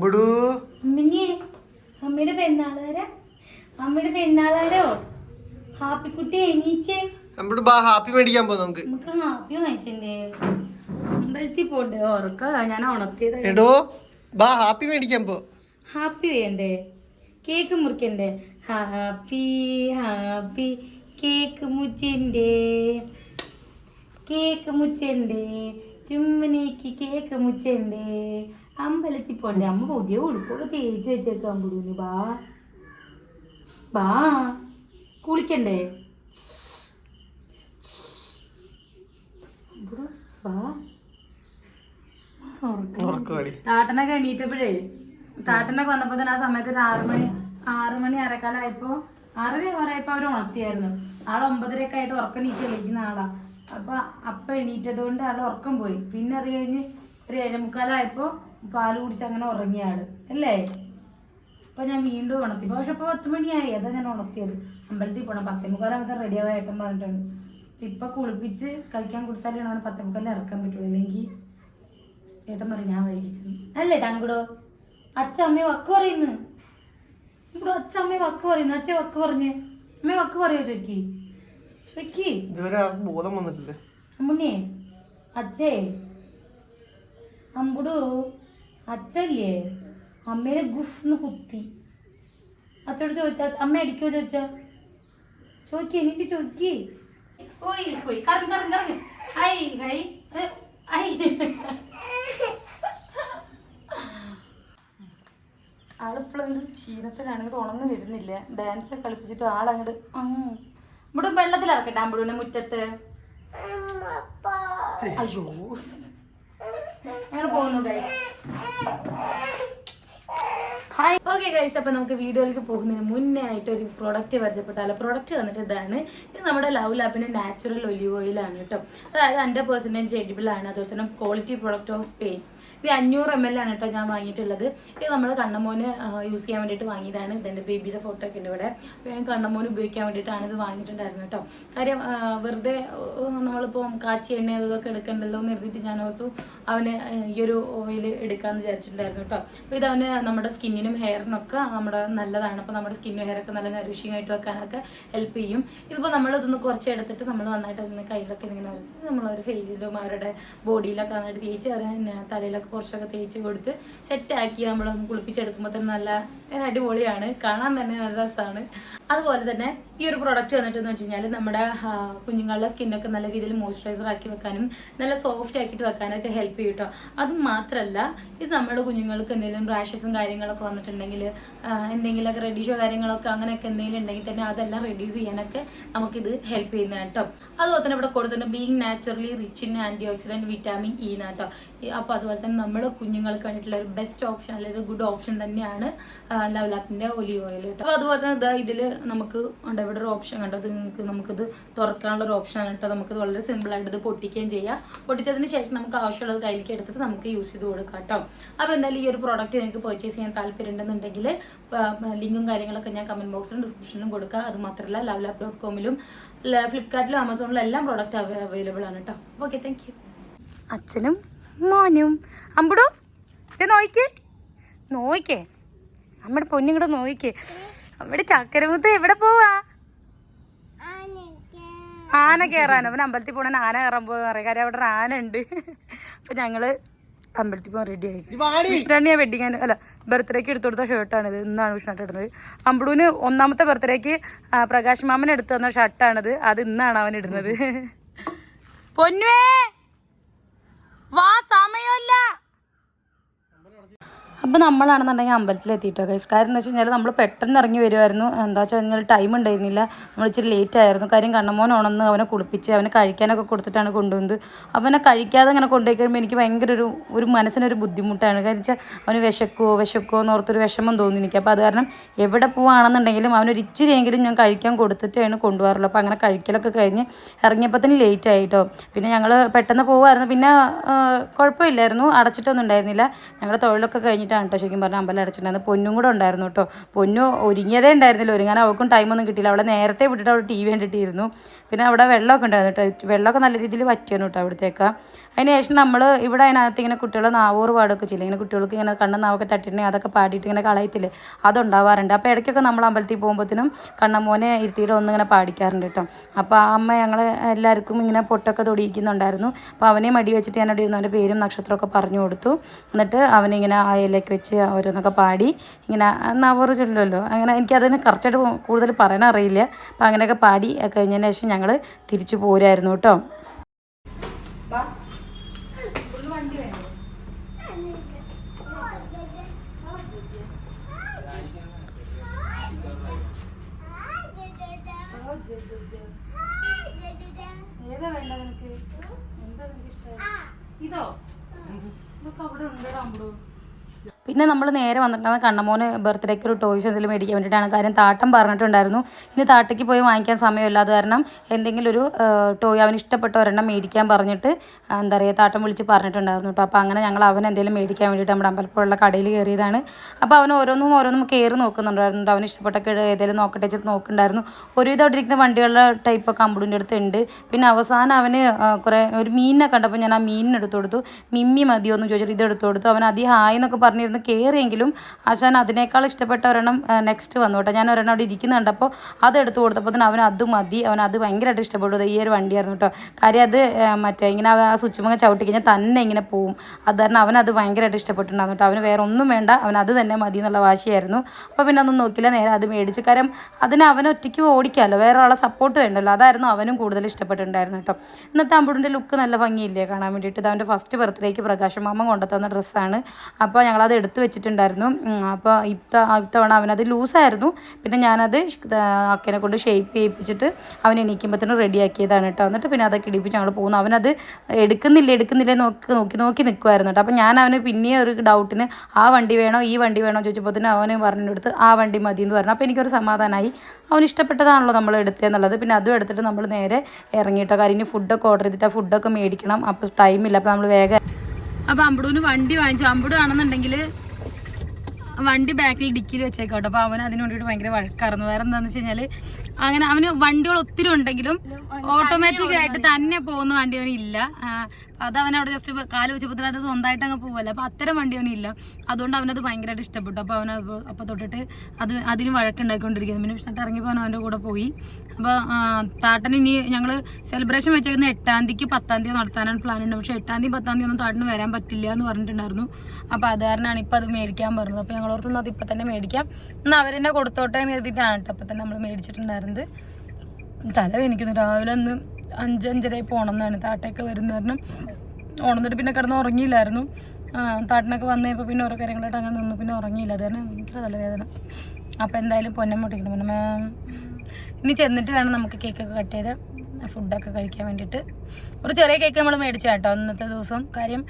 അമ്പടൂ അമ്മയുടെ അമ്മയുടെ പെരുന്നാളാരോ ഹാപ്പിക്കുട്ടി എണീച്ചേ. അമ്പടു ബാ ഹാപ്പി മേടിക്കാൻ പോ നമുക്ക്. നമുക്ക് ഹാപ്പി വാങ്ങിച്ചേ അമ്പലത്തിൽ പോണ്ടേ? ഉറക്ക ഞാൻ ഉണർത്തിയത് എടോ ബാ ഹാപ്പി മേടിക്കാൻ പോ. ഹാപ്പി വേണ്ടേ? കേക്ക് മുറിക്കണ്ടേ? ഹാപ്പി ഹാപ്പി കേക്ക് മുച്ചിന്റെ കേക്ക് മുച്ചണ്ടേ ചുമ്മനേക്ക് കേക്ക് മുച്ചണ്ടേ അമ്പലത്തിൽ പോണ്ടേ? അമ്മ പുതിയ ഉടുപ്പൊക്കെ തേച്ച് വെച്ചേക്കാൻ പുടൂന് ബാ. ബാ. കുളിക്കണ്ടേ? താട്ടനൊക്കെ എണീറ്റപ്പോഴേ താട്ടനൊക്കെ വന്നപ്പോ തന്നെ ആ സമയത്ത് ഒരു ആറു മണി ആറു മണി അരക്കാലായപ്പോ ആറര ആറായപ്പോ അവർ ഉണർത്തിയായിരുന്നു. ആൾ ഒമ്പതരയൊക്കെ ആയിട്ട് ഉറക്കം എണീറ്റ് കളിക്കുന്ന ആളാ. അപ്പൊ അപ്പ എണീറ്റത് കൊണ്ട് ആൾ ഉറക്കം പോയി. പിന്നെ അത് കഴിഞ്ഞ് ഒരു ഏഴമുക്കാലായപ്പോ പാൽ കുടിച്ച് അങ്ങനെ ഉറങ്ങിയ ആൾ അല്ലേ? അപ്പൊ ഞാൻ വീണ്ടും ഉണർത്തി. പക്ഷെ ഇപ്പോൾ പത്ത് മണിയായി. അതാ ഞാൻ ഉണർത്തിയത്. അമ്പലത്തിൽ പോണം. പത്തേ മുക്കാലാകുമ്പോ റെഡി ആവാൻ ഏട്ടൻ പറഞ്ഞിട്ടുണ്ട് ഇപ്പൊ കുളിപ്പിച്ച് കഴിക്കാൻ കൊടുത്താലാണ് അവന് പത്തേമുക്കാലിൽ ഇറക്കാൻ പറ്റുള്ളൂ. അല്ലെങ്കിൽ ഏട്ടൻ പറയും ഞാൻ വൈകിച്ചത് അല്ലേ താങ്കൂടോ? അച്ഛമ്മയെ വക്ക് പറയുന്നു. ഇവിടെ അച്ഛമ്മയെ വക്ക് പറയുന്നു. അച്ഛ വക്ക് പറഞ്ഞ്. അമ്മയെ വക്ക് പറയോ ചോക്കി ചോക്കി ഇതുവരെ ആർക്കും ബോധം വന്നിട്ടില്ല. അമ്മുണ്ണിയേ അച്ഛേ. അമ്പുടു അച്ഛല്ലേ? അമ്മേനെ ഗുഫ്ന്ന് കുത്തി. അച്ഛനോട് ചോദിച്ചാ അമ്മ അടിക്കോ ചോദിച്ചാ? ചോദിക്ക എനിക്ക് ചോദിക്ക്. ഓയ് പോയി. കറങ്ങി കറങ്ങി കറങ്ങി. ഹൈ ഹൈ ഹൈ ആളിപ്പോഴും ക്ഷീണത്തിലാണെങ്കിൽ ഉണങ്ങി ഉണർന്നു വരുന്നില്ല. ഡാൻസ് ഒക്കെ കളിപ്പിച്ചിട്ട് ആളങ്ങോട്ട് ഇവിടെ വെള്ളത്തിൽ ഇറക്കട്ടെ അമ്പുടുവിനെ മുറ്റത്ത്? അയ്യോ. അങ്ങനെ പോകുന്നു guys Thank you. Hi okay guys അപ്പോൾ നമുക്ക് വീഡിയോയിലേക്ക് പോകുന്നതിന് മുന്നേ ആയിട്ട് ഒരു പ്രോഡക്റ്റ് പരിചയപ്പെട്ടാലോ പ്രോഡക്റ്റ് വന്നിട്ട് ഇതാണ്. ഇത് നമ്മുടെ ലവ് ലാബിന്റെ നാച്ചുറൽ ഒലിവ് ഓയിലാണ് കേട്ടോ. അതായത് ഹൺഡ്രഡ് എഡിബിൾ ആണ്. അതുപോലെ തന്നെ ക്വാളിറ്റി പ്രോഡക്റ്റ് ഓഫ് സ്പെയിൻ ഇത് അഞ്ഞൂറ് എം എൽ ആണ് കേട്ടോ ഞാൻ വാങ്ങിയിട്ടുള്ളത്. ഇത് നമ്മൾ കണ്ണമോന് യൂസ് ചെയ്യാൻ വേണ്ടിയിട്ട് വാങ്ങിയതാണ്. ഇതെന്റെ ബേബിയുടെ ഫോട്ടോ ഒക്കെ ഉണ്ട് ഇവിടെ. അപ്പോൾ ഞാൻ കണ്ണമോന് ഉപയോഗിക്കാൻ വേണ്ടിയിട്ടാണ് ഇത് വാങ്ങിയിട്ടുണ്ടായിരുന്നത് കേട്ടോ. കാര്യം വെറുതെ നമ്മളിപ്പോൾ കാച്ചി എണ്ണ ഇതൊക്കെ എടുക്കണ്ടല്ലോ എന്ന് എഴുതിയിട്ട് ഞാൻ ഓർത്തു അവന് ഈ ഒരു ഓയിൽ എടുക്കാമെന്ന് വിചാരിച്ചിട്ടുണ്ടായിരുന്നു കേട്ടോ. അപ്പോൾ ഇത് അവന് നമ്മുടെ സ്കിന്നിനും ഹെയറിനൊക്കെ നമ്മുടെ നല്ലതാണ്. അപ്പോൾ നമ്മുടെ സ്കിന്നും ഹെയറൊക്കെ നല്ല നറിഷിങ് ആയിട്ട് വെക്കാനൊക്കെ ഹെൽപ്പ് ചെയ്യും. ഇതിപ്പോൾ നമ്മൾ ഇതൊന്ന് കുറച്ച് എടുത്തിട്ട് നമ്മൾ നന്നായിട്ട് അതിന് കയ്യിലൊക്കെ ഇങ്ങനെ നമ്മളൊരു ഫേസിലും അവരുടെ ബോഡിയിലൊക്കെ നന്നായിട്ട് തേച്ച് തലയിലൊക്കെ കുറച്ചൊക്കെ തേച്ച് കൊടുത്ത് സെറ്റാക്കി നമ്മളൊന്ന് കുളിപ്പിച്ചെടുക്കുമ്പോൾ തന്നെ നല്ല അടിപൊളിയാണ്. കാണാൻ തന്നെ നല്ല രസമാണ് അതുപോലെ തന്നെ ഈ ഒരു പ്രോഡക്റ്റ് വന്നിട്ടെന്ന് വെച്ച് കഴിഞ്ഞാൽ നമ്മുടെ കുഞ്ഞുങ്ങളുടെ സ്കിന്നൊക്കെ നല്ല രീതിയിൽ മോയ്സ്ചറൈസർ ആക്കി വെക്കാനും നല്ല സോഫ്റ്റ് ആക്കിയിട്ട് വെക്കാനൊക്കെ ഹെൽപ്പ് ചെയ്യും കേട്ടോ അത് മാത്രമല്ല ഇത് നമ്മുടെ കുഞ്ഞുങ്ങൾക്ക് എന്തെങ്കിലും റാഷസും കാര്യങ്ങളൊക്കെ വന്നിട്ടുണ്ടെങ്കിൽ എന്തെങ്കിലും എന്തെങ്കിലുമൊക്കെ റെഡ്യൂഷോ കാര്യങ്ങളൊക്കെ അങ്ങനെയൊക്കെ എന്തെങ്കിലും ഉണ്ടെങ്കിൽ തന്നെ അതെല്ലാം റെഡ്യൂസ് ചെയ്യാനൊക്കെ നമുക്കിത് ഹെൽപ്പ് ചെയ്യുന്നതാണ് കേട്ടോ അതുപോലെ തന്നെ ഇവിടെ കൊടുത്തിട്ടുണ്ട് being naturally rich in antioxidant vitamin E എന്നാണ് കേട്ടോ അപ്പോൾ അതുപോലെ തന്നെ നമ്മൾ കുഞ്ഞുങ്ങൾക്ക് വേണ്ടിയിട്ടുള്ള ഒരു ബെസ്റ്റ് ഓപ്ഷൻ അല്ലെങ്കിൽ ഒരു ഗുഡ് ഓപ്ഷൻ തന്നെയാണ് ലവ്ലാപ്പിന്റെ ഒലിവ് ഓയിൽ കേട്ടോ. അപ്പോൾ അതുപോലെ തന്നെ ഇതാ ഇതിൽ നമുക്ക് ഉണ്ട് ഇവിടെ ഒരു ഓപ്ഷൻ കണ്ടത് നിങ്ങൾക്ക് നമുക്കിത് തുറക്കാനുള്ള ഒരു ഓപ്ഷൻ കേട്ടോ. നമുക്കിത് വളരെ സിമ്പിളായിട്ട് ഇത് പൊട്ടിക്കുകയും ചെയ്യാം. പൊട്ടിച്ചതിന് ശേഷം നമുക്ക് ആവശ്യമുള്ളത് കയ്യിലേക്ക് എടുത്തിട്ട് നമുക്ക് യൂസ് ചെയ്ത് കൊടുക്കാം കേട്ടോ. അപ്പോൾ എന്തായാലും ഈ ഒരു പ്രോഡക്റ്റ് നിങ്ങൾക്ക് പർച്ചേസ് ചെയ്യാൻ താല്പര്യം ഉണ്ടെന്നുണ്ടെങ്കിൽ ലിങ്കും കാര്യങ്ങളൊക്കെ ഞാൻ കമന്റ് ബോക്സിലും ഡിസ്ക്രിപ്ഷനിലും കൊടുക്കുക അത് മാത്രമല്ല ലവ് ലാപ്പ് ഡോട്ട് കോമിലും ഫ്ലിപ്കാർട്ടിലും ആമസോണിലും എല്ലാം പ്രോഡക്റ്റ് അവൈലബിൾ ആണ് കേട്ടോ. ഓക്കെ താങ്ക് യു അച്ഛനും മോനും. അമ്പടോ ഇത് നോയിക്കേ. നോയിക്കേ. പൊന്നും പൊന്നിങ്ങടെ നോയിക്കേ. അവിടെ ചക്കരമുത്ത് എവിടെ പോവാ? ആന കയറാനോ പിന്നെ അമ്പലത്തിൽ പോകണ ആന കയറാൻ പോകുന്ന പറയാം. കാര്യം അവിടെ ആന ഉണ്ട് അപ്പൊ ഞങ്ങൾ അമ്പലത്തിൽ പോകാൻ റെഡി ആയി. വിഷ്ണുണ്ണിയാ വെഡിങ് അല്ല ബർത്ത്ഡേക്ക് എടുത്തു കൊടുത്ത ഷർട്ടാണിത് ഇന്നാണ് വിഷ്ണുട്ട് ഇടുന്നത്. അമ്പടൂന് ഒന്നാമത്തെ ബർത്ത്ഡേക്ക് പ്രകാശ് മാമൻ എടുത്തു തന്ന ഷർട്ടാണിത് അത് ഇന്നാണ് അവൻ ഇടുന്നത്. പൊന്നുവേ! വാ സമയമല്ല. അപ്പോൾ നമ്മളാണെന്നുണ്ടെങ്കിൽ അമ്പലത്തിൽ എത്തിയിട്ടോ ഗൈസ് കാര്യം എന്ന് വെച്ച് കഴിഞ്ഞാൽ നമ്മൾ പെട്ടെന്ന് ഇറങ്ങി വരുമായിരുന്നു എന്താ വെച്ച് കഴിഞ്ഞാൽ ടൈം ഉണ്ടായിരുന്നില്ല. നമ്മൾ ഇച്ചിരി ലേറ്റ് ആയിരുന്നു. കാര്യം കണ്ണമോൻ ഉണന്ന് അവനെ കുളിപ്പിച്ച് അവനെ കഴിക്കാനൊക്കെ കൊടുത്തിട്ടാണ് കൊണ്ടുവന്നത്. അവനെ കഴിക്കാതെ ഇങ്ങനെ കൊണ്ടുപോയി കഴിയുമ്പോൾ എനിക്ക് ഭയങ്കര ഒരു ഒരു മനസ്സിനൊരു ബുദ്ധിമുട്ടാണ്. കാര്യം വെച്ചാൽ അവന് വിശക്കുവോ വിശക്കുവോ എന്ന് ഓർത്തൊരു വിഷമം തോന്നി എനിക്ക്. അപ്പോൾ അത് കാരണം എവിടെ പോവുകയാണെന്നുണ്ടെങ്കിലും അവനൊരു ഇച്ചിരിയെങ്കിലും ഞാൻ കഴിക്കാൻ കൊടുത്തിട്ടാണ് കൊണ്ടുപോകാറുള്ളൂ അപ്പോൾ അങ്ങനെ കഴിക്കലൊക്കെ കഴിഞ്ഞ് ഇറങ്ങിയപ്പോൾ തന്നെ ലേറ്റ് ആയിട്ടോ. പിന്നെ ഞങ്ങൾ പെട്ടെന്ന് പോകുമായിരുന്നു പിന്നെ കുഴപ്പമില്ലായിരുന്നു. അടച്ചിട്ടൊന്നും ഉണ്ടായിരുന്നില്ല. ഞങ്ങളുടെ തൊഴിലൊക്കെ ഒക്കെ കഴിഞ്ഞിട്ടാണ് കേട്ടോ ശരിക്കും പറഞ്ഞാൽ അമ്പലം അടച്ചിട്ടുണ്ടായിരുന്നത്. പൊന്നും കൂടെ ഉണ്ടായിരുന്നു കേട്ടോ പൊന്നു ഒരുങ്ങിയതേ ഉണ്ടായിരുന്നില്ല. ഒരുങ്ങാൻ അവൾക്കും ടൈമൊന്നും കിട്ടിയില്ല. അവിടെ നേരത്തെ വിട്ടിട്ട് അവൾ ടി വി കണ്ടിട്ടിരുന്നു. പിന്നെ അവിടെ വെള്ളമൊക്കെ ഉണ്ടായിരുന്നു കേട്ടോ വെള്ളമൊക്കെ നല്ല രീതിയിൽ വറ്റിയാണ് കേട്ടോ അവിടത്തേക്ക്. അതിന് ശേഷം നമ്മൾ ഇവിടെ അതിനകത്ത് ഇങ്ങനെ കുട്ടികളെ നാവൂറ് പാടൊക്കെ ചെയ്യില്ല? ഇങ്ങനെ കുട്ടികൾക്ക് ഇങ്ങനെ കണ്ണും നാവൊക്കെ തട്ടിട്ടുണ്ടെങ്കിൽ അതൊക്കെ പാടിയിട്ട് ഇങ്ങനെ കളയത്തില്ലേ? അതുണ്ടാവാറുണ്ട്. അപ്പോൾ ഇടയ്ക്കൊക്കെ നമ്മൾ അമ്പലത്തിൽ പോകുമ്പോഴത്തേനും കണ്ണമ്മോനെ ഇരുത്തിയിട്ട് ഒന്നിങ്ങനെ പാടിക്കാറുണ്ട് കേട്ടോ അപ്പോൾ ആ അമ്മ ഞങ്ങൾ എല്ലാവർക്കും ഇങ്ങനെ പൊട്ടൊക്കെ തൊടിയിക്കുന്നുണ്ടായിരുന്നു. അപ്പോൾ അവനെ മടി വെച്ചിട്ട് ഞാൻ അവിടെ ഇരുന്ന് അവന്റെ പേരും നക്ഷത്രമൊക്കെ പറഞ്ഞു കൊടുത്തു. എന്നിട്ട് അവനിങ്ങനെ ആ ഇലയ്ക്ക് വെച്ച് ഓരോന്നൊക്കെ പാടി ഇങ്ങനെ നവറ് ചൊല്ലുമല്ലോ അങ്ങനെ എനിക്കതിന് കറക്റ്റായിട്ട് കൂടുതൽ പറയാൻ അറിയില്ല. അപ്പോൾ അങ്ങനെയൊക്കെ പാടി കഴിഞ്ഞതിന് ശേഷം ഞങ്ങൾ തിരിച്ചു പോരായിരുന്നു കേട്ടോ. ഇതോ? ഇതൊക്കെ അവിടെ ഉണ്ടോ അമ്പടോ പിന്നെ നമ്മൾ നേരെ വന്നിട്ടുണ്ടാകുന്ന കണ്ണമോന് ബർത്ത്ഡേക്ക് ഒരു ടോയ്സ് എന്തെങ്കിലും മേടിക്കാൻ വേണ്ടിയിട്ടാണ്. കാര്യം താട്ടം പറഞ്ഞിട്ടുണ്ടായിരുന്നു. ഇനി താട്ടയ്ക്ക് പോയി വാങ്ങിക്കാൻ സമയമില്ല. അത് കാരണം എന്തെങ്കിലും ഒരു ടോയ് അവന് ഇഷ്ടപ്പെട്ട ഒരെണ്ണം മേടിക്കാൻ പറഞ്ഞിട്ട് എന്താ പറയുക താട്ടം വിളിച്ച് പറഞ്ഞിട്ടുണ്ടായിരുന്നു. കേട്ടോ അപ്പോൾ അങ്ങനെ ഞങ്ങൾ അവൻ എന്തെങ്കിലും മേടിക്കാൻ വേണ്ടിയിട്ട് നമ്മുടെ അമ്പലപ്പുഴയുള്ള കടയിൽ കയറിയതാണ്. അപ്പോൾ അവൻ ഓരോന്നും ഓരോന്നും കയറി നോക്കുന്നുണ്ടായിരുന്നു. അവന് ഇഷ്ടപ്പെട്ട ഏതെങ്കിലും നോക്കട്ടെ വെച്ചിട്ട് നോക്കുന്നുണ്ടായിരുന്നു. ഒരുവിധം അവിടെ ഇരിക്കുന്ന വണ്ടികളുടെ ടൈപ്പൊക്കെ അമ്പുടിന്റെ അടുത്ത് ഉണ്ട്. പിന്നെ അവസാനം അവന് കുറേ ഒരു മീനിനെ കണ്ടപ്പോൾ ഞാൻ ആ മീനിനെടുത്തു കൊടുത്തു. മിമ്മി മതിയോ? എന്ന് ചോദിച്ചിട്ട് ഇത് എടുത്തു കൊടുത്തു. അവൻ അതി ഹായ് എന്നൊക്കെ പറഞ്ഞിരുന്ന്. കയറിയെങ്കിലും ആശാൻ അതിനേക്കാൾ ഇഷ്ടപ്പെട്ട ഒരെണ്ണം നെക്സ്റ്റ് വന്നു കേട്ടോ. ഞാൻ ഒരെണ്ണം അവിടെ ഇരിക്കുന്നത് കണ്ടപ്പോൾ അത് എടുത്തു കൊടുത്തപ്പോൾ തന്നെ അവൻ അത് മതി. അവൻ അത് ഭയങ്കരമായിട്ട് ഇഷ്ടപ്പെട്ടു ഈ ഒരു വണ്ടിയായിരുന്നു കേട്ടോ. കാര്യം അത് മറ്റേ ഇങ്ങനെ ആ സ്വിച്ച് മുഖം ചവിട്ടി കഴിഞ്ഞാൽ തന്നെ ഇങ്ങനെ പോവും. അത് കാരണം അവൻ അത് ഭയങ്കരമായിട്ട് ഇഷ്ടപ്പെട്ടിട്ടുണ്ടായിരുന്നു കേട്ടോ. അവന് വേറെ ഒന്നും വേണ്ട. അവൻ അത് തന്നെ മതി എന്നുള്ള വാശിയായിരുന്നു. അപ്പോൾ പിന്നെ അതൊന്നും നോക്കില്ല നേരെ അത് മേടിച്ചു. കാരണം അതിന് അവൻ ഒറ്റയ്ക്ക് ഓടിക്കാമല്ലോ. വേറെ ഒരാളെ സപ്പോർട്ട് വേണ്ടല്ലോ. അതായിരുന്നു അവനും കൂടുതൽ ഇഷ്ടപ്പെട്ടിട്ടുണ്ടായിരുന്നു കേട്ടോ. ഇന്നത്തെ അമ്പുടിന്റെ ലുക്ക് നല്ല ഭംഗിയില്ലേ കാണാൻ വേണ്ടിയിട്ട്. അവന്റെ ഫസ്റ്റ് ബർത്ത്ഡേക്ക് പ്രകാശ് മാമ കൊണ്ടുതന്ന ഡ്രസ്സാണ് അപ്പോൾ ഞങ്ങളത് എടുത്ത് വെച്ചിട്ടുണ്ടായിരുന്നു. അപ്പോൾ ഇത്ത ഇത്തവണ അവനത് ലൂസായിരുന്നു. പിന്നെ ഞാനത് അക്കനെ കൊണ്ട് ഷേപ്പ് ചെയ്യിപ്പിച്ചിട്ട് അവൻ എണീക്കുമ്പോഴത്തേനും റെഡിയാക്കിയതാണ് കേട്ടോ. എന്നിട്ട് പിന്നെ അതൊക്കെ ഇടിപ്പിച്ച് ഞങ്ങൾ പോകുന്നു. അവനത് എടുക്കുന്നില്ല എടുക്കുന്നില്ല നോക്കി നോക്കി നോക്കി നിൽക്കുമായിരുന്നു കേട്ടോ. അപ്പോൾ ഞാൻ അവന് പിന്നെ ഒരു ഡൗട്ടിന് ആ വണ്ടി വേണോ ഈ വണ്ടി വേണോ ചോദിച്ചപ്പോൾ തന്നെ അവന് പറഞ്ഞെടുത്ത് ആ വണ്ടി മതി എന്ന് പറഞ്ഞു. അപ്പോൾ എനിക്കൊരു സമാധാനമായി അവൻ ഇഷ്ടപ്പെട്ടതാണല്ലോ നമ്മൾ എടുത്തതെന്നുള്ളത്. പിന്നെ അതും എടുത്തിട്ട് നമ്മൾ നേരെ ഇറങ്ങിയിട്ടോ കാര്യം ഇനി ഫുഡൊക്കെ ഓർഡർ ചെയ്തിട്ട് ആ ഫുഡൊക്കെ മേടിക്കണം. അപ്പോൾ ടൈമില്ല അപ്പോൾ നമ്മൾ വേഗം അപ്പോൾ അമ്പടൂന് വണ്ടി വാങ്ങിച്ചു. അമ്പടു ആണെന്നുണ്ടെങ്കിൽ വണ്ടി ബാക്കിൽ ഡിക്കിയിൽ വെച്ചേക്കോട്ടെ. അപ്പോൾ അവൻ അതിന് വേണ്ടിയിട്ട് ഭയങ്കര വഴക്കായിരുന്നു. വേറെ എന്താണെന്ന് വെച്ച് കഴിഞ്ഞാൽ അങ്ങനെ അവന് വണ്ടികൾ ഒത്തിരി ഉണ്ടെങ്കിലും ഓട്ടോമാറ്റിക് ആയിട്ട് തന്നെ പോകുന്ന വണ്ടി അവനില്ല. അത് അവൻ അവിടെ ജസ്റ്റ് കാൽ വെച്ചപ്പോൾ അത് സ്വന്തമായിട്ട് അങ്ങ് പോവല്ലേ? അപ്പോൾ അത്തരം വണ്ടി അവനില്ല. അതുകൊണ്ട് അവനത് ഭയങ്കരമായിട്ട് ഇഷ്ടപ്പെട്ടു. അപ്പോൾ അവൻ അപ്പോൾ തൊട്ടിട്ട് അത് അതിന് വഴക്കുണ്ടാക്കിക്കൊണ്ടിരിക്കുന്നത് പിന്നെ പക്ഷേ ഇറങ്ങിപ്പോൾ അവൻ അവന്റെ കൂടെ പോയി. അപ്പോൾ താട്ടൻ ഇനി ഞങ്ങൾ സെലിബ്രേഷൻ വെച്ചേക്കുന്ന എട്ടാം തീയതിക്ക് പത്താം തീയതി നടത്താനാണ് പ്ലാൻ ഉണ്ട്. പക്ഷേ എട്ടാം തീയതി പത്താം തീയതി ഒന്നും താട്ടിന് വരാൻ പറ്റില്ല എന്ന് പറഞ്ഞിട്ടുണ്ടായിരുന്നു. അപ്പോൾ അത് കാരണമാണ് ഇപ്പോൾ അത് മേടിക്കാൻ പറഞ്ഞത്. അപ്പോൾ ഞങ്ങൾ അത് ഇപ്പം തന്നെ മേടിക്കാം. എന്നാൽ അവരെന്നെ കൊടുത്തോട്ടെ എന്ന് കരുതിയിട്ടാണ് കേട്ടോ അപ്പം തന്നെ നമ്മൾ മേടിച്ചിട്ടുണ്ടായിരുന്നത്. തല എനിക്കുന്നു രാവിലെ ഒന്ന് അഞ്ചഞ്ചരയായി പോകണം എന്നാണ് താട്ടയൊക്കെ വരുന്ന കാരണം ഓണന്നിട്ട് പിന്നെ കിടന്ന് ഉറങ്ങിയില്ലായിരുന്നു. താട്ടിനൊക്കെ വന്നപ്പോൾ പിന്നെ ഓരോ കാര്യങ്ങളായിട്ട് അങ്ങനെ നിന്നു. പിന്നെ ഉറങ്ങിയില്ല. അത് കാരണം ഭയങ്കര തലവേദന. അപ്പോൾ എന്തായാലും പൊന്നം പൊട്ടിക്കണം പൊന്നമ്മ ഇനി ചെന്നിട്ട് വേണം നമുക്ക് കേക്കൊക്കെ കട്ട് ചെയ്ത് ഫുഡൊക്കെ കഴിക്കാൻ വേണ്ടിയിട്ട്. ഒരു ചെറിയ കേക്ക് നമ്മൾ മേടിച്ചു കേട്ടോ ഇന്നത്തെ ദിവസം. കാര്യം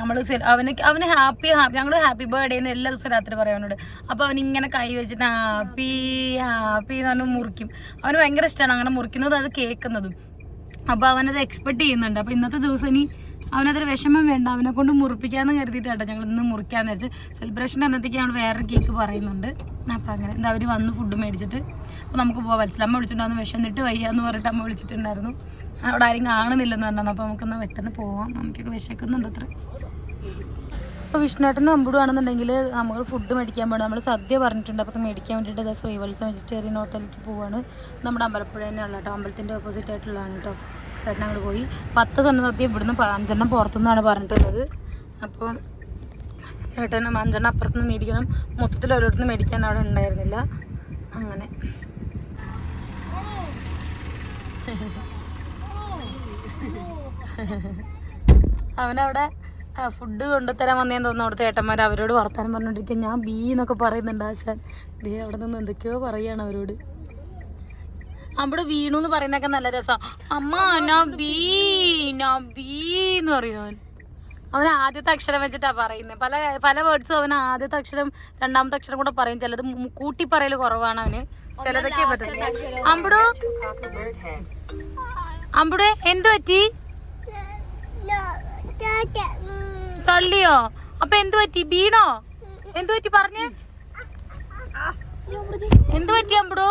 നമ്മൾ അവന് അവന് ഹാപ്പി ഹാപ്പി ഞങ്ങൾ ഹാപ്പി ബർത്ത്ഡേ എന്ന് എല്ലാ ദിവസവും രാത്രി പറയും അവനോട് അപ്പോൾ അവൻ ഇങ്ങനെ കൈ വെച്ചിട്ട് ഹാപ്പി ഹാപ്പി എന്ന് പറഞ്ഞ് മുറിക്കും. അവന് ഭയങ്കര ഇഷ്ടമാണ് അങ്ങനെ മുറിക്കുന്നത് അത് കേൾക്കുന്നതും അപ്പോൾ അവനത് എക്സ്പെക്ട് ചെയ്യുന്നുണ്ട്. അപ്പോൾ ഇന്നത്തെ ദിവസം ഇനി അവനതൊരു വിഷമം വേണ്ട. അവനെ കൊണ്ട് മുറിപ്പിക്കാമെന്ന് കരുതിയിട്ടാണ് ഞങ്ങൾ ഇന്ന് മുറിക്കാന്ന് വെച്ച് സെലിബ്രേഷന്റെ അന്നത്തേക്ക് ഞങ്ങൾ വേറൊരു കേക്ക് പറയുന്നുണ്ട്. അപ്പോൾ അങ്ങനെ എന്താ അവർ വന്ന് ഫുഡ് മേടിച്ചിട്ട് അപ്പോൾ നമുക്ക് പോകാം വത്സല അമ്മ വിളിച്ചിട്ടുണ്ടായിരുന്നു വിശന്നിട്ട് വയ്യ എന്ന് പറഞ്ഞിട്ട് അമ്മ വിളിച്ചിട്ടുണ്ടായിരുന്നു. അവിടെ ആരും കാണുന്നില്ലെന്ന് പറഞ്ഞു അപ്പോൾ നമുക്കൊന്ന് പെട്ടെന്ന് പോവാം. നമുക്കൊക്കെ വിശക്കുന്നുണ്ട് അത്ര. ഇപ്പോൾ വിഷ്ണുവേട്ടനും അമ്പുടുവാണെന്നുണ്ടെങ്കിൽ നമ്മൾ ഫുഡ് മേടിക്കാൻ പോകണം നമ്മൾ സദ്യ പറഞ്ഞിട്ടുണ്ട്. അപ്പോൾ മേടിക്കാൻ വേണ്ടിയിട്ട് ശ്രീവത്സ വെജിറ്റേറിയൻ ഹോട്ടലിലേക്ക് പോവാണ്. നമ്മുടെ അമ്പലപ്പുഴ തന്നെയുള്ള കേട്ടോ. അമ്പലത്തിന്റെ ഓപ്പോസിറ്റ് ആയിട്ടുള്ളതാണ് കേട്ടോ. ചേട്ടൻ അങ്ങോട്ട് പോയി. പത്ത് തന്നെ സദ്യ ഇവിടുന്ന് അഞ്ചെണ്ണം പുറത്തുനിന്നാണ് പറഞ്ഞിട്ടുള്ളത്. അപ്പോൾ ഏട്ടൻ അഞ്ചെണ്ണം അപ്പുറത്തുനിന്ന് മേടിക്കണം. മൊത്തത്തിൽ ഓരോരുത്തർ മേടിക്കാൻ അവിടെ ഉണ്ടായിരുന്നില്ല. അങ്ങനെ. അവനവിടെ ഫുഡ് കൊണ്ടുതരാൻ വന്നേന്ന് തോന്നുന്നു അവിടുത്തെ ഏട്ടന്മാർ അവരോട് വർത്താനം പറഞ്ഞോണ്ടിരിക്കുക ഞാൻ ബി എന്നൊക്കെ പറയുന്നുണ്ട് ആശാൻ. ദേ അവിടെ നിന്ന് എന്തൊക്കെയോ പറയാണ് അവരോട്. അവിടെ വീണു എന്ന് പറയുന്നൊക്കെ നല്ല രസം. അമ്മ ഞാൻ ബീ ഞാൻ ബീ എന്ന് പറയുമോ അവൻ. ആദ്യത്തെ അക്ഷരം വെച്ചിട്ടാ പറയുന്നത് പല പല വേർഡ്സും അവൻ ആദ്യത്തെ അക്ഷരം രണ്ടാമത്തെ അക്ഷരം കൂടെ പറയും. ചിലത് കൂട്ടി പറയൽ കുറവാണ് അവന്. ചിലതൊക്കെ അമ്പടു? അമ്പുടെ എന്ത് പറ്റി? തള്ളിയോ? അപ്പൊ എന്തു പറ്റി? വീണോ എന്തു പറ്റി പറഞ്ഞേ? എന്തു പറ്റി അമ്പടോ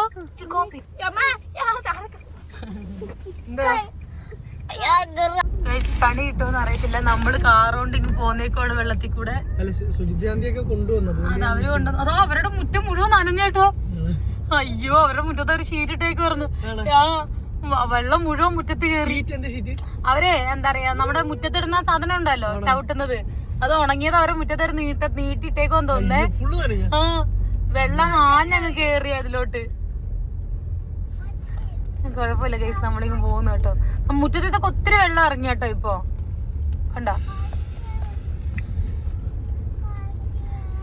പണി കിട്ടുമെന്ന് അറിയത്തില്ല. നമ്മൾ കാറുകൊണ്ട് ഇങ്ങ് പോന്നേക്കോൾ വെള്ളത്തിൽ കൂടെ. അത് അവർ കൊണ്ടു അതോ അവരുടെ മുറ്റം മുഴുവൻ നനഞ്ഞേട്ടോ അയ്യോ അവരുടെ മുറ്റത്ത് ഒരു ഷീറ്റ് ഇട്ടേക്ക് പറഞ്ഞു ആ. വെള്ളം മുഴുവൻ മുറ്റത്ത് കയറി അവരെ എന്താ പറയാ നമ്മുടെ മുറ്റത്തിടുന്ന സാധനം ഉണ്ടല്ലോ ചവിട്ടുന്നത്. അത് ഉണങ്ങിയത് അവരെ മുറ്റത്തൊരു നീട്ട നീട്ടിട്ടേക്കോന്ന് തോന്നേ ആ വെള്ളം ആഞ്ഞങ്ങ് കേറി അതിലോട്ട്. കുഴപ്പമില്ല കേസ് നമ്മളിങ്ങ് പോകുന്നു കേട്ടോ. മുറ്റത്തൊക്കെ ഒത്തിരി വെള്ളം ഇറങ്ങി കേട്ടോ ഇപ്പൊ. കണ്ടോ?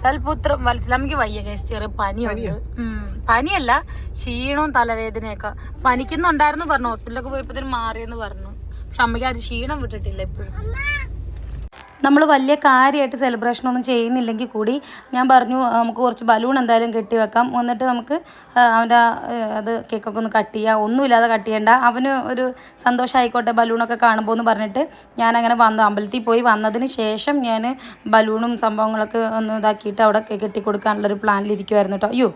സൽപുത്രം വത്സലമിക്ക് വയ്യ കേസ് ചെറിയ പനിയുണ്ട്. പനിയല്ല ക്ഷീണവും തലവേദനയൊക്കെ. പനിക്കുന്നുണ്ടായിരുന്നു പറഞ്ഞു ഹോസ്പിറ്റലൊക്കെ പോയപ്പോഴത്തേനും മാറിയെന്ന് പറഞ്ഞു. പക്ഷെ അമ്മയ്ക്ക് അത് ക്ഷീണം വിട്ടിട്ടില്ല എപ്പോഴും. നമ്മൾ വലിയ കാര്യമായിട്ട് സെലിബ്രേഷൻ ഒന്നും ചെയ്യുന്നില്ലെങ്കിൽ കൂടി ഞാൻ പറഞ്ഞു നമുക്ക് കുറച്ച് ബലൂൺ എന്തായാലും കെട്ടി വെക്കാം. എന്നിട്ട് നമുക്ക് അവന്റെ അത് കേക്കൊക്കെ ഒന്ന് കട്ട് ചെയ്യുക ഒന്നുമില്ലാതെ കട്ട് ചെയ്യേണ്ട. അവന് ഒരു സന്തോഷമായിക്കോട്ടെ ബലൂണൊക്കെ കാണുമ്പോൾ എന്ന് പറഞ്ഞിട്ട് ഞാൻ അങ്ങനെ വന്ന അമ്പലത്തിൽ പോയി വന്നതിന് ശേഷം ഞാൻ ബലൂണും സംഭവങ്ങളൊക്കെ ഒന്ന് ഇതാക്കിയിട്ട് അവിടെ കെട്ടി കൊടുക്കാനുള്ളൊരു പ്ലാനിലിരിക്കുമായിരുന്നു കേട്ടോ അയ്യോ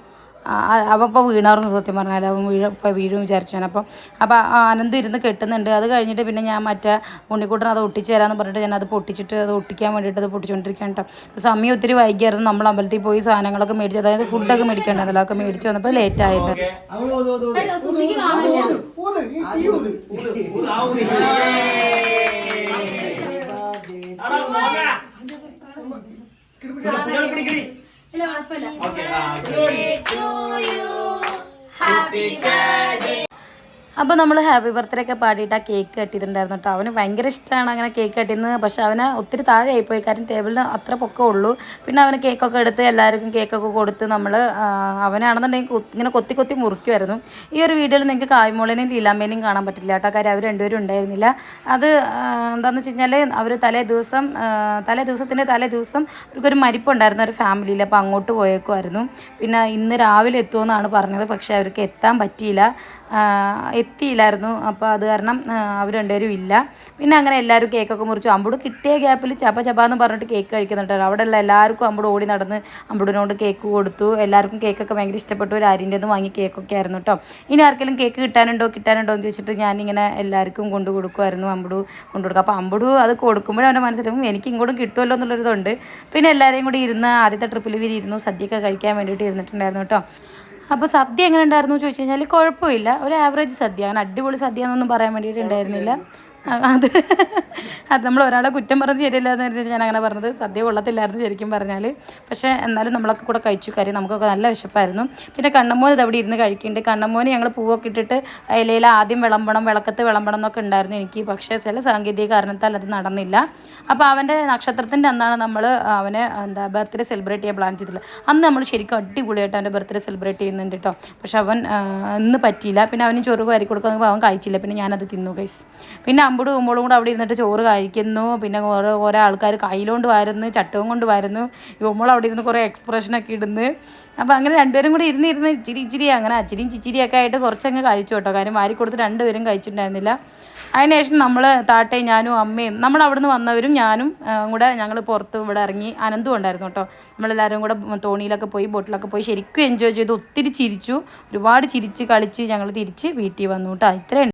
അവ ഇപ്പോൾ വീണാർന്നു സത്യം പറഞ്ഞാൽ അവൻ വീഴ ഇപ്പോൾ വീഴും വിചാരിച്ചു ഞാൻ അപ്പം അപ്പോൾ അനന്ത് ഇരുന്ന് കെട്ടുന്നുണ്ട്. അത് കഴിഞ്ഞിട്ട് പിന്നെ ഞാൻ മറ്റേ ഉണ്ണിക്കൂട്ടൻ അത് ഒട്ടിച്ചു തരാമെന്ന് പറഞ്ഞിട്ട് ഞാൻ അത് പൊട്ടിച്ചിട്ട് അത് ഒട്ടിക്കാൻ വേണ്ടിയിട്ട് അത് പൊട്ടിച്ചുകൊണ്ടിരിക്കാൻ കേട്ടോ. അപ്പോൾ സമയം ഒത്തിരി വൈകിയായിരുന്നു. നമ്മൾ അമ്പലത്തിൽ പോയി സാധനങ്ങളൊക്കെ മേടിച്ച് അതായത് ഫുഡൊക്കെ മേടിക്കേണ്ടതല്ലോ ഒക്കെ മേടിച്ച് വന്നപ്പോൾ ലേറ്റ് ആയിട്ട് അപ്പോൾ നമ്മൾ ഹാപ്പി ബർത്ത്ഡേ ഒക്കെ പാടിയിട്ട് ആ കേക്ക് കട്ടിയിട്ടുണ്ടായിരുന്നു കേട്ടോ അവന് ഭയങ്കര ഇഷ്ടമാണ് അങ്ങനെ കേക്ക് കട്ടിന്ന് പക്ഷേ അവന് ഒത്തിരി താഴെ ആയിപ്പോയി കാരണം ടേബിളിന് അത്ര പൊക്കം ഉള്ളൂ. പിന്നെ അവന് കേക്കൊക്കെ എടുത്ത് എല്ലാവർക്കും കേക്കൊക്കെ കൊടുത്ത് നമ്മൾ അവനാണെന്നുണ്ടെങ്കിൽ ഇങ്ങനെ കൊത്തി കൊത്തി മുറിക്കുമായിരുന്നു. ഈ ഒരു വീഡിയോയിൽ നിങ്ങൾക്ക് കായ്മോളിനെയും ലീലാമ്മേനെയും കാണാൻ പറ്റില്ല കേട്ടോ കാര്യം അവർ രണ്ടുപേരും ഉണ്ടായിരുന്നില്ല. അത് എന്താണെന്ന് വെച്ച് കഴിഞ്ഞാൽ അവർ തലേ ദിവസം തലേ ദിവസത്തിന്റെ തലേ ദിവസം അവർക്കൊരു മരിപ്പുണ്ടായിരുന്നു ഒരു ഫാമിലിയിൽ. അപ്പോൾ അങ്ങോട്ട് പോയേക്കുമായിരുന്നു. പിന്നെ ഇന്ന് രാവിലെ എത്തുമെന്നാണ് പറഞ്ഞത്. പക്ഷേ അവർക്ക് എത്താൻ പറ്റിയില്ല. എത്തിയില്ലായിരുന്നു. അപ്പോൾ അത് കാരണം അവർ രണ്ടുപേരും ഇല്ല. പിന്നെ അങ്ങനെ എല്ലാവരും കേക്കൊക്കെ മുറിച്ചു. അമ്പുട് കിട്ടിയ ഗ്യാപ്പിൽ ചപ്പ ചപ്പാന്ന് പറഞ്ഞിട്ട് കേക്ക് കഴിക്കുന്നുണ്ടായിരുന്നു അവിടെയുള്ള എല്ലാവർക്കും അമ്പുട് ഓടി നടന്ന് അമ്പുടിനോട് കേക്ക് കൊടുത്തു. എല്ലാവർക്കും കേക്കൊക്കെ ഭയങ്കര ഇഷ്ടപ്പെട്ടു. ഒരു അരിന്റെ നിന്ന് വാങ്ങി കേക്കൊക്കെ ആയിരുന്നു കേട്ടോ ഇനി ആർക്കെങ്കിലും കേക്ക് കിട്ടാനുണ്ടോ? കിട്ടാനുണ്ടോ എന്ന് ചോദിച്ചിട്ട് ഞാനിങ്ങനെ എല്ലാവർക്കും കൊണ്ടു കൊടുക്കുമായിരുന്നു അമ്പൂട് കൊണ്ടു കൊടുക്കുക. അപ്പോൾ അമ്പൂട് അത് കൊടുക്കുമ്പോഴും അവന്റെ മനസ്സിലാവും എനിക്ക് ഇങ്ങോട്ടും കിട്ടുമല്ലോ എന്നുള്ളൊരിതുണ്ട്. പിന്നെ എല്ലാവരെയും കൂടി ഇരുന്ന് ആദ്യത്തെ ട്രിപ്പിൽ ഇരുന്നു സദ്യയൊക്കെ കഴിക്കാൻ വേണ്ടിയിട്ട് ഇരുന്നിട്ടുണ്ടായിരുന്നു കേട്ടോ അപ്പോൾ സദ്യ എങ്ങനെ ഉണ്ടായിരുന്നു ചോദിച്ചു കഴിഞ്ഞാൽ കുഴപ്പമില്ല. ഒരു ആവറേജ് സദ്യ. അങ്ങനെ അടിപൊളി സദ്യ എന്നൊന്നും പറയാൻ വേണ്ടിയിട്ട് ഉണ്ടായിരുന്നില്ല. അത് അത് നമ്മൾ ഒരാളെ കുറ്റം പറഞ്ഞ് ശരിയല്ല എന്ന് ഞാൻ അങ്ങനെ പറഞ്ഞത്. സദ്യ കൊള്ളത്തില്ലായിരുന്നു ശരിക്കും പറഞ്ഞാൽ പക്ഷേ എന്നാലും നമ്മളൊക്കെ കൂടെ കഴിച്ചു. കാര്യം നമുക്കൊക്കെ നല്ല വിശപ്പായിരുന്നു. പിന്നെ കണ്ണമ്മോൻ ഇത് അവിടെ ഇരുന്ന് കഴിക്കുന്നുണ്ട്. കണ്ണമ്മോന് ഞങ്ങൾ പൂവൊക്കെ ഇട്ടിട്ട് ഇലയിൽ ആദ്യം വിളമ്പണം വിളക്കത്ത് വിളമ്പണം എന്നൊക്കെ ഉണ്ടായിരുന്നു എനിക്ക്. പക്ഷേ ചില സാങ്കേതിക കാരണത്താൽ അത് നടന്നില്ല. അപ്പോൾ അവന്റെ നക്ഷത്രത്തിന്റെ അന്നാണ് നമ്മൾ അവനെ എന്താ ബർത്ത്ഡേ സെലിബ്രേറ്റ് ചെയ്യാൻ പ്ലാൻ ചെയ്തില്ല അന്ന് നമ്മൾ ശരിക്കും അടിപൊളിയായിട്ട് അവന്റെ ബർത്ത്ഡേ സെലിബ്രേറ്റ് ചെയ്യുന്നുണ്ട് കേട്ടോ. പക്ഷെ അവൻ ഇന്ന് പറ്റിയില്ല. പിന്നെ അവന് ചോറ് വാരി കൊടുക്കാൻ അവൻ കഴിച്ചില്ല. പിന്നെ ഞാനത് തിന്നു കൈസ് പിന്നെ അമ്പടും ഉമ്മളും കൂടെ അവിടെ ഇരുന്നിട്ട് ചോറ് കഴിക്കുന്നു. പിന്നെ ഓരോ ഓരോ ആൾക്കാർ കയ്യിലോണ്ട് വരുന്നു ചട്ടവും കൊണ്ട് വരുന്നു. ഈ അവിടെ ഇരുന്ന് കുറേ എക്സ്പ്രഷനൊക്കെ ഇടുന്നു. അപ്പോൾ അങ്ങനെ രണ്ടുപേരും കൂടി ഇരുന്ന് ഇരുന്ന് ഇച്ചിരി ഇച്ചിരി അങ്ങനെ അച്ചിരിയും ചിച്ചിരിയൊക്കെ ആയിട്ട് കുറച്ചങ്ങ് കഴിച്ചു കേട്ടോ. കാര്യം വാരി കൊടുത്ത് രണ്ടുപേരും കഴിച്ചിട്ടുണ്ടായിരുന്നില്ല. അതിനുശേഷം നമ്മൾ താട്ടേ ഞാനും അമ്മയും നമ്മൾ അവിടുന്ന് വന്നവരും ഞാനും കൂടെ ഞങ്ങൾ പുറത്ത് ഇവിടെ ഇറങ്ങി അനന്തും ഉണ്ടായിരുന്നു കേട്ടോ. നമ്മളെല്ലാവരും കൂടെ തോണിയിലൊക്കെ പോയി ബോട്ടിലൊക്കെ പോയി ശരിക്കും എൻജോയ് ചെയ്ത് ഒത്തിരി ചിരിച്ചു. ഒരുപാട് ചിരിച്ച് കളിച്ച് ഞങ്ങൾ തിരിച്ച് വീട്ടിൽ വന്നു കേട്ടോ. ഇത്രയും